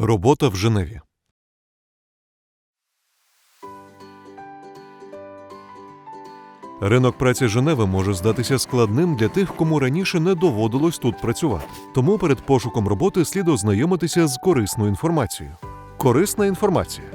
Робота в Женеві. Ринок праці Женеви може здатися складним для тих, кому раніше не доводилось тут працювати. Тому перед пошуком роботи слід ознайомитися з корисною інформацією. Корисна інформація.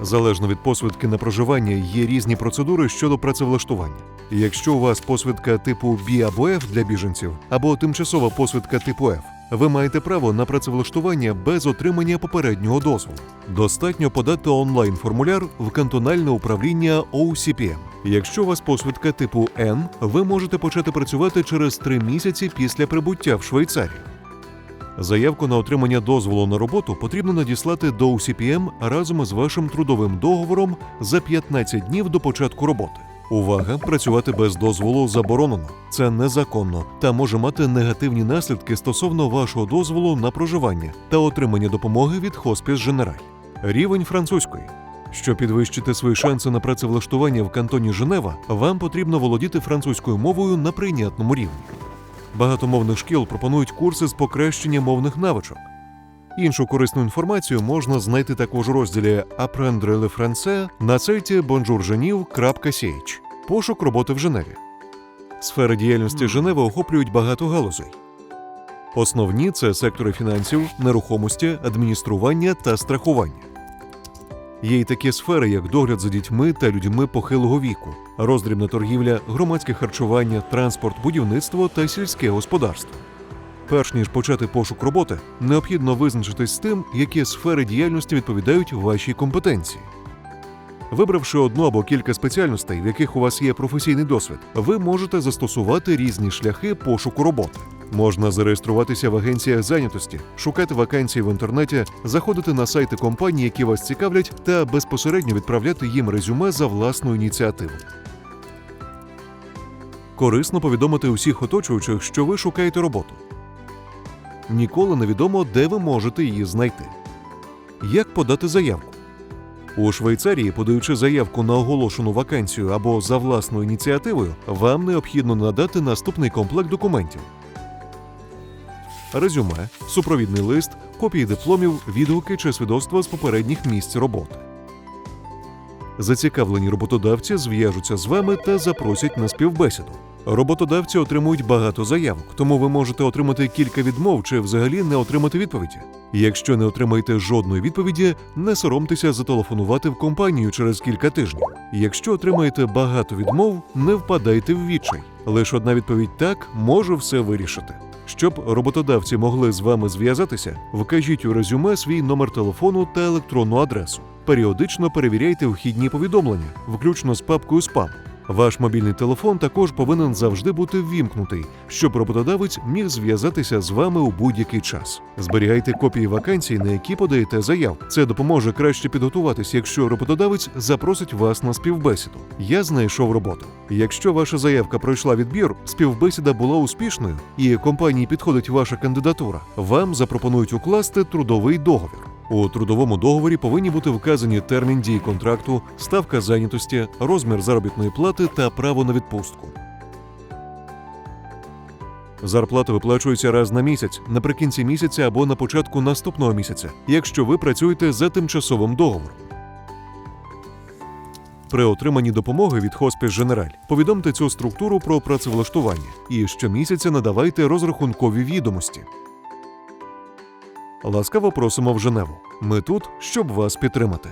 Залежно від посвідки на проживання є різні процедури щодо працевлаштування. Якщо у вас посвідка типу B або F для біженців, або тимчасова посвідка типу F, ви маєте право на працевлаштування без отримання попереднього дозволу. Достатньо подати онлайн-формуляр в кантональне управління OCPM. Якщо у вас посвідка типу N, ви можете почати працювати через три місяці після прибуття в Швейцарію. Заявку на отримання дозволу на роботу потрібно надіслати до UCPM разом із вашим трудовим договором за 15 днів до початку роботи. Увага! Працювати без дозволу заборонено. Це незаконно та може мати негативні наслідки стосовно вашого дозволу на проживання та отримання допомоги від Хоспіс Женераль. Рівень французької. Щоб підвищити свої шанси на працевлаштування в кантоні Женева, вам потрібно володіти французькою мовою на прийнятному рівні. Багато мовних шкіл пропонують курси з покращення мовних навичок. Іншу корисну інформацію можна знайти також у розділі Apprendre le français на сайті bonjourgeneve.ch. Пошук роботи в Женеві. Сфери діяльності Женеви охоплюють багато галузей. Основні це сектори фінансів, нерухомості, адміністрування та страхування. Є й такі сфери, як догляд за дітьми та людьми похилого віку, роздрібна торгівля, громадське харчування, транспорт, будівництво та сільське господарство. Перш ніж почати пошук роботи, необхідно визначитись з тим, які сфери діяльності відповідають вашій компетенції. Вибравши одну або кілька спеціальностей, в яких у вас є професійний досвід, ви можете застосувати різні шляхи пошуку роботи. Можна зареєструватися в агенціях зайнятості, шукати вакансії в інтернеті, заходити на сайти компаній, які вас цікавлять, та безпосередньо відправляти їм резюме за власну ініціативу. Корисно повідомити усіх оточуючих, що ви шукаєте роботу. Ніколи не відомо, де ви можете її знайти. Як подати заявку? У Швейцарії, подаючи заявку на оголошену вакансію або за власною ініціативою, вам необхідно надати наступний комплект документів: резюме, супровідний лист, копії дипломів, відгуки чи свідоцтва з попередніх місць роботи. Зацікавлені роботодавці зв'яжуться з вами та запросять на співбесіду. Роботодавці отримують багато заявок, тому ви можете отримати кілька відмов чи взагалі не отримати відповіді. Якщо не отримаєте жодної відповіді, не соромтеся зателефонувати в компанію через кілька тижнів. Якщо отримаєте багато відмов, не впадайте в відчай. Лише одна відповідь так може все вирішити. Щоб роботодавці могли з вами зв'язатися, вкажіть у резюме свій номер телефону та електронну адресу. Періодично перевіряйте вхідні повідомлення, включно з папкою спам. Ваш мобільний телефон також повинен завжди бути ввімкнутий, щоб роботодавець міг зв'язатися з вами у будь-який час. Зберігайте копії вакансій, на які подаєте заявку. Це допоможе краще підготуватись, якщо роботодавець запросить вас на співбесіду. Я знайшов роботу. Якщо ваша заявка пройшла відбір, співбесіда була успішною і компанії підходить ваша кандидатура, вам запропонують укласти трудовий договір. У трудовому договорі повинні бути вказані термін дії контракту, ставка зайнятості, розмір заробітної плати та право на відпустку. Зарплата виплачується раз на місяць, наприкінці місяця або на початку наступного місяця, якщо ви працюєте за тимчасовим договором. При отриманні допомоги від Хоспіс Женераль повідомте цю структуру про працевлаштування і щомісяця надавайте розрахункові відомості. Ласкаво просимо в Женеву. Ми тут, щоб вас підтримати.